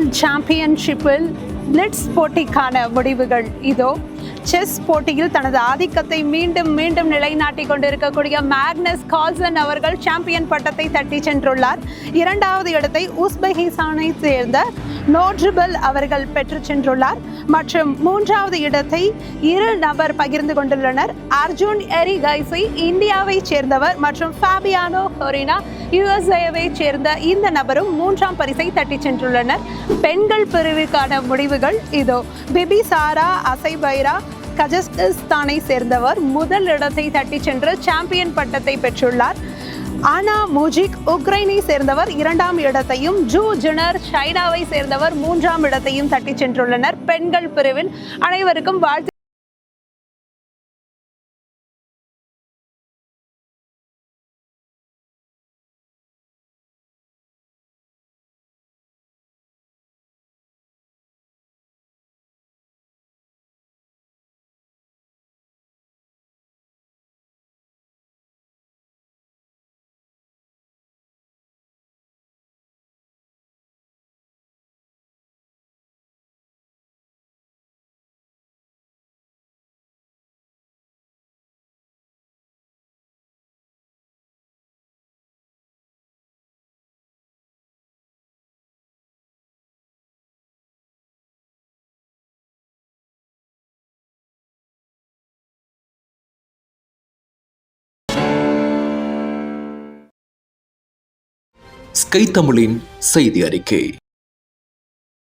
World சாம்பியன்ஷிப்பில் blitz போட்டிக்கான முடிவுகள் இதோ. செஸ் போட்டியில் தனது ஆதிக்கத்தை மீண்டும் மீண்டும் நிலைநாட்டிக் கொண்டிருக்கக்கூடிய மேக்னஸ் கால்சன் அவர்கள் சாம்பியன் பட்டத்தை தட்டி சென்றுள்ளார். இரண்டாவது இடத்தை உஸ்பெகிஸ்தானை சேர்ந்த நோட்ரிபல் அவர்கள் பெற்று சென்றுள்ளார். மற்றும் மூன்றாவது இடத்தை இரு நபர் பகிர்ந்து கொண்டுள்ளனர். அர்ஜுன் எரி கைசி இந்தியாவை சேர்ந்தவர் மற்றும் ஃபேபியானோ ஹொரினா யுஎஸ்ஏவை சேர்ந்த இந்த நபரும் மூன்றாம் பரிசை தட்டிச் சென்றுள்ளனர். பெண்கள் பிரிவுக்கான முடிவுகள் இதோ. பிபி சாரா அசைபைரா கஜஸ்தானை சேர்ந்தவர் முதல் இடத்தை தட்டிச் சென்று சாம்பியன் பட்டத்தை பெற்றுள்ளார். ஆனா மூஜிக் உக்ரைனை சேர்ந்தவர் இரண்டாம் இடத்தையும் ஜூ ஜுனர் சைனாவை சேர்ந்தவர் மூன்றாம் இடத்தையும் தட்டி சென்றுள்ளனர். பெண்கள் பிரிவில் அனைவருக்கும் வாழ்த்து ஸ்கை தமிழின் செய்தி அறிக்கை.